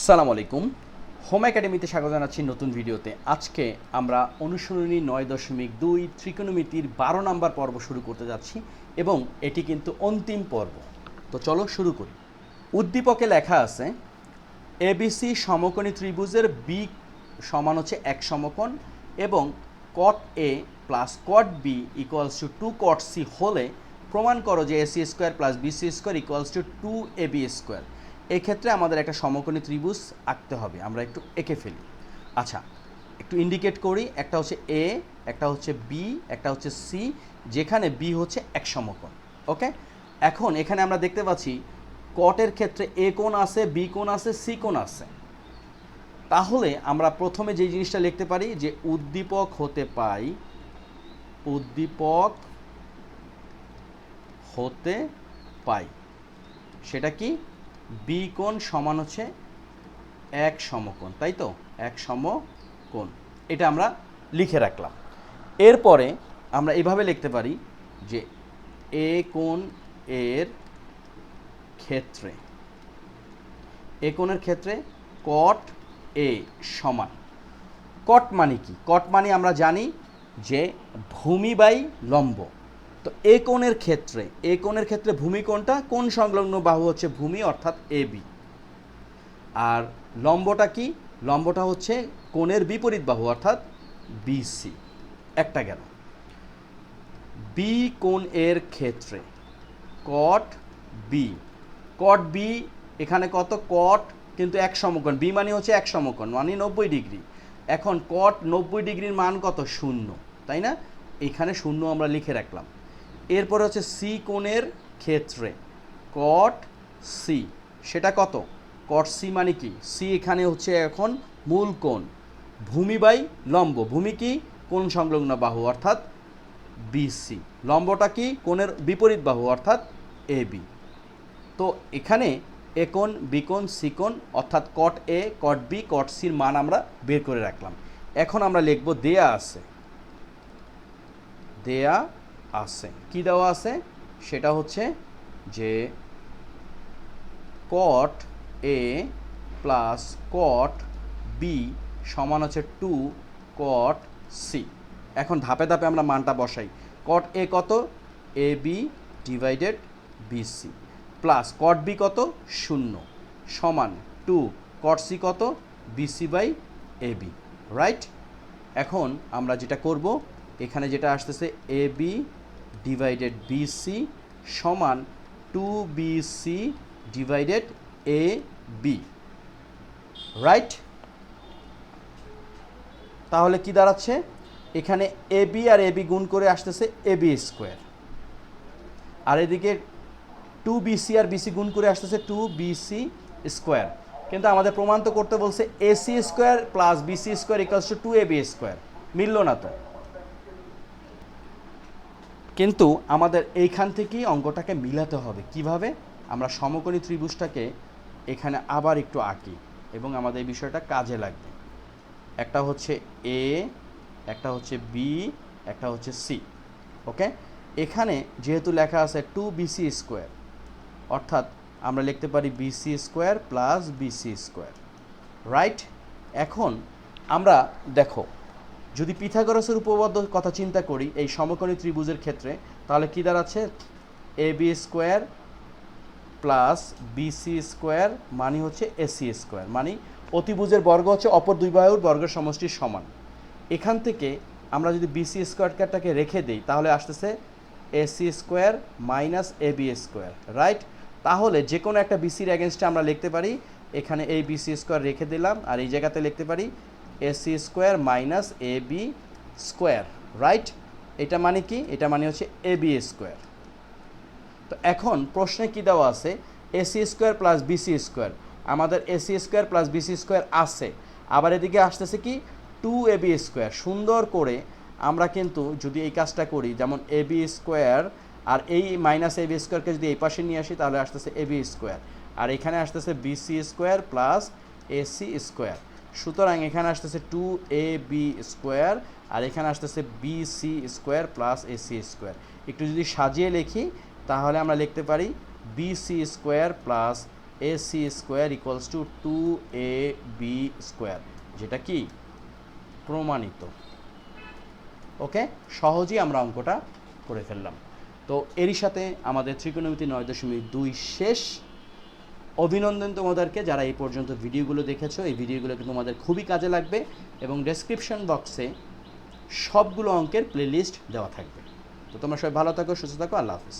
আসসালামু আলাইকুম। হোম একাডেমিতে স্বাগত জানাচ্ছি নতুন ভিডিওতে। আজকে আমরা অনুসরণী নয় দশমিক দুই ত্রিকোণমিতির বারো নাম্বার পর্ব শুরু করতে যাচ্ছি এবং এটি কিন্তু অন্তিম পর্ব। তো চলো শুরু করি। উদ্দীপকে লেখা আছে এবিসি সমকোণী ত্রিভুজের বি সমান হচ্ছে এক সমকোণ এবং cot A plus cot B equals to two cot C হলে প্রমাণ করো যে AC square plus BC square equals to two A B square এক্ষেত্রে আমাদের একটা সমকোণী ত্রিভুজ আঁকতে হবে, আমরা একটু এঁকে ফেলি। আচ্ছা একটু ইন্ডিকেট করি, একটা হচ্ছে এ একটা হচ্ছে বি একটা হচ্ছে সি যেখানে বি হচ্ছে এক সমকোণ, ওকে? এখন এখানে আমরা দেখতে পাচ্ছি কটের ক্ষেত্রে এ কোণ আছে বি কোণ আছে সি কোণ আছে। তাহলে আমরা প্রথমে যে জিনিসটা লিখতে পারি, যে উদ্দীপক হতে পাই, উদ্দীপক হতে পাই। সেটা কি? বি কোণ সমান হচ্ছে এক সমকোণ, তাই তো? এক সমকোণ। এটা আমরা লিখে রাখলাম। এরপরে আমরা এভাবে লিখতে পারি যে এ কোণ এর ক্ষেত্রে, এ কোণের ক্ষেত্রে কট এ সমান। কট মানে কি? কট মানে আমরা জানি যে ভূমি বাই লম্ব। তো এ কোণের ক্ষেত্রে, এ কোণের ক্ষেত্রে ভূমি কোণটা কোণ সংলগ্ন বাহু হচ্ছে ভূমি অর্থাৎ এ বি। আর লম্বটা কি? লম্বটা হচ্ছে কোণের বিপরীত বাহু অর্থাৎ বিসি একটা গেল। বি কোণ এর ক্ষেত্রে কট বি কট বি এখানে কত? কট কিন্তু এক সমকোণ। বি মানে হচ্ছে এক সমকোণ মানে নব্বই ডিগ্রি। এখন কট নব্বই ডিগ্রির মান কত? শূন্য, তাই না? এখানে শূন্য আমরা লিখে রাখলাম। এরপরে হচ্ছে সি কোণের ক্ষেত্রে। কট সি সেটা কত? কট সি মানে কি? সি এখানে হচ্ছে এখন মূল কোণ। ভূমি বাই লম্ব। ভূমি কি? কোণ সংলগ্ন বাহু, অর্থাৎ বিসি লম্বটা কি? কোণের বিপরীত বাহু, অর্থাৎ এ বি তো এখানে এ কোণ বি কোণ সি কোণ, অর্থাৎ কট এ কট বি কট সির মান আমরা বের করে রাখলাম। এখন আমরা লিখব দেয়া আছে। দেয়া আছে। কি দেওয়া আছে? সেটা হচ্ছে যে কট এ প্লাস কট বি সমান হচ্ছে টু কট সি এখন ধাপে ধাপে আমরা মানটা বসাই। কট এ কত? A B divided BC plus cot B কত? শূন্য। সমান টু কট সি কত? BC by A B right এখন আমরা যেটা করব, এখানে যেটা আসতেছে এ বি ডিভাইডেড বিসি সমান to BC divided A B right তাহলে কি দাঁড়াচ্ছে? এখানে A B R A B গুণ করে আসতেছে এ বি স্কোয়ার আর এদিকে টু বিসি আর বিসি গুণ করে আসতেছে টু বিসি স্কোয়ার কিন্তু আমাদের প্রমাণ তো করতে বলছে AC square plus BC square equals to two A B square মিলল না তো? কিন্তু আমাদের এইখান থেকেই অঙ্কটাকে মিলাতে হবে। কীভাবে? আমরা সমকোণী ত্রিভুজটাকে এখানে আবার একটু আঁকি এবং আমাদের এই বিষয়টা কাজে লাগবে। একটা হচ্ছে এ একটা হচ্ছে বি একটা হচ্ছে সি ওকে? এখানে যেহেতু লেখা আছে টু বিসি স্কোয়ার অর্থাৎ আমরা লিখতে পারি BC square plus BC square right এখন আমরা দেখো যদি পিথাগোরাসের উপপাদ্য কথা চিন্তা করি, এই সমকোণী ত্রিভুজের ক্ষেত্রে, তাহলে কী দাঁড়াচ্ছে? A B square plus BC square মানে হচ্ছে এসি স্কোয়ার মানে অতিভুজের বর্গ হচ্ছে অপর দুই বাহুর বর্গের সমষ্টির সমান। এখান থেকে আমরা যদি বিসি স্কোয়ারটাকে রেখে দিই, তাহলে আসতেছে AC square minus A B square, right? তাহলে যে কোনো একটা বিসির অ্যাগেনস্টে আমরা লিখতে পারি, এখানে এই বিসি স্কোয়ার রেখে দিলাম, আর এই জায়গাতে লিখতে পারি AC square minus A B square right এটা মানে কি? এটা মানে হচ্ছে এ বি স্কোয়ার। তো এখন প্রশ্নে কি দেওয়া আছে? AC square plus BC square. আমাদের AC square plus BC square আছে। আবার এদিকে আসতেছে কি? Two A B square. সুন্দর করে আমরা কিন্তু যদি এই কাজটা করি, যেমন এ বি স্কোয়ার আর এই মাইনাস এ বি স্কোয়ারকে যদি এই পাশে নিয়ে আসি, তাহলে আসতেছে এ বি স্কোয়ার। আর এখানে আসতেছে BC square plus AC square. সুতরাং এখানে আসতেছে টু এ বি স্কোয়ার আর এখানে আসতেছে B C square plus A C square একটু যদি সাজিয়ে লিখি, তাহলে আমরা লিখতে পারি B C square plus A C square equals to two A B square যেটা কি? প্রমাণিত। ওকে সহজেই আমরা অঙ্কটা করে ফেললাম। তো এরই সাথে আমাদের ত্রিকোণমিতি নয় দশমিক দুই শেষ। অভিনন্দন তোমাদেরকে যারা এই পর্যন্ত ভিডিওগুলো দেখেছ। এই ভিডিওগুলো কিন্তু তোমাদের খুবই কাজে লাগবে এবং ডেসক্রিপশন বক্সে সবগুলো অঙ্কের প্লেলিস্ট দেওয়া থাকবে। তো তোমরা সবাই ভালো থাকো, সুস্থ থাকো, আল্লাহ হাফিজ।